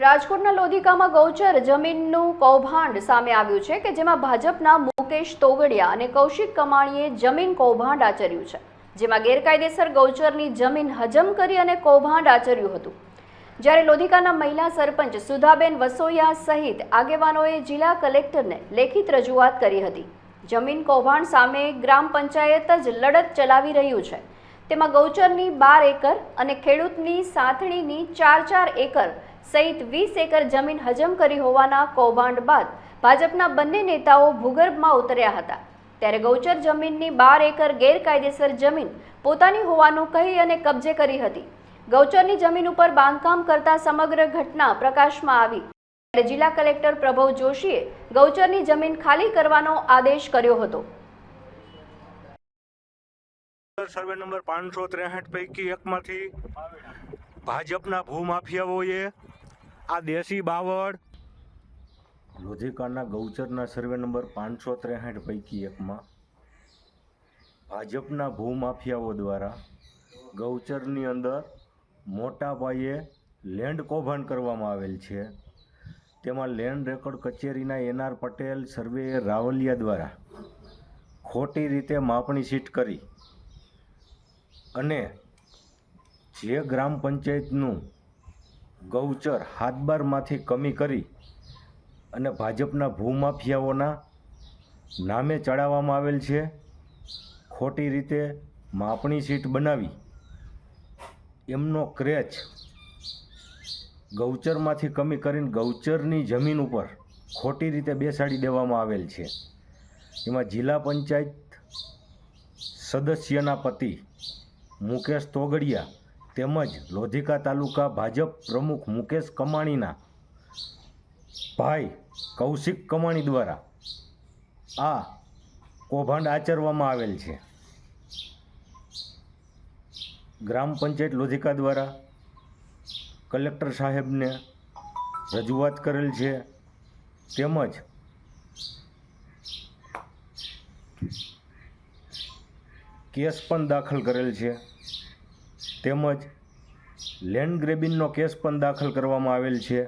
રાજકોટના લોધિકામાં ગૌચર જમીનનું કૌભાંડ સામે આવ્યું છે કે જેમાં ભાજપના મુકેશ તોગડિયા અને કૌશિક કમાણીએ જમીન કૌભાંડ આચર્યું છે, જેમાં ગેરકાયદેસર ગૌચરની જમીન હજમ કરી અને કૌભાંડ આચર્યું હતું. જ્યારે લોધિકાના મહિલા સરપંચ સુધાબેન વસોયા સહિત આગેવાનોએ જિલ્લા કલેક્ટરને લેખિત રજૂઆત કરી હતી. જમીન કૌભાંડ સામે ગ્રામ પંચાયત જ લડત ચલાવી રહ્યું છે. તેમાં ગૌચરની બાર એકર અને ખેડૂતની સાથણીની ચાર ચાર એકર સહિત વીસ એકર જમીન હજમ કરી હોવાના કૌભાંડ બાદ ભાજપના બંને નેતાઓ ભૂગર્ભમાં ઉતર્યા હતા. ત્યારે ગૌચર જમીનની બાર એકર ગેરકાયદેસર જમીન પોતાની હોવાનું કહી અને કબજે કરી હતી. ગૌચરની જમીન ઉપર બાંધકામ કરતા સમગ્ર ઘટના પ્રકાશમાં આવી. ત્યારે જિલ્લા કલેક્ટર પ્રભવ જોશીએ ગૌચરની જમીન ખાલી કરવાનો આદેશ કર્યો હતો. સર્વે નંબર પાંચસો ત્રેસઠ પૈકી એકમાંથી ભાજપના ભૂમાફિયાઓએ આ દેશી બાવળ લોધિકાના ગૌચરના સર્વે નંબર પાંચસો ત્રેસઠ પૈકી એકમાં ભાજપના ભૂમાફિયાઓ દ્વારા ગૌચરની અંદર મોટા પાયે લેન્ડ કૌભાંડ કરવામાં આવેલ છે. તેમાં લેન્ડ રેકોર્ડ કચેરીના N R Patel surveyor Rawaliya દ્વારા ખોટી રીતે માપણી સીટ કરી અને જે ગ્રામ પંચાયતનું ગૌચર હાથબારમાંથી કમી કરી અને ભાજપના ભૂમાફિયાઓના નામે ચડાવવામાં આવેલ છે, ખોટી રીતે માપણી સીટ બનાવી, એમનો ક્રેચ ગૌચરમાંથી કમી કરીને ગૌચરની જમીન ઉપર ખોટી રીતે બેસાડી દેવામાં આવેલ છે. એમાં જિલ્લા પંચાયત સદસ્યના પતિ મુકેશ તોગડિયા તેમજ લોધિકા તાલુકા ભાજપ પ્રમુખ મુકેશ કમાણીના ભાઈ કૌશિક કમાણી દ્વારા આ કૌભાંડ આચરવામાં આવેલ છે. ગ્રામ પંચાયત લોધિકા દ્વારા કલેક્ટર સાહેબને રજૂઆત કરેલ છે. તેમજ કેસ પણ દાખલ કરેલ છે. તેમજ લેન્ડ ગ્રેબિનનો કેસ પણ દાખલ કરવામાં આવેલ છે.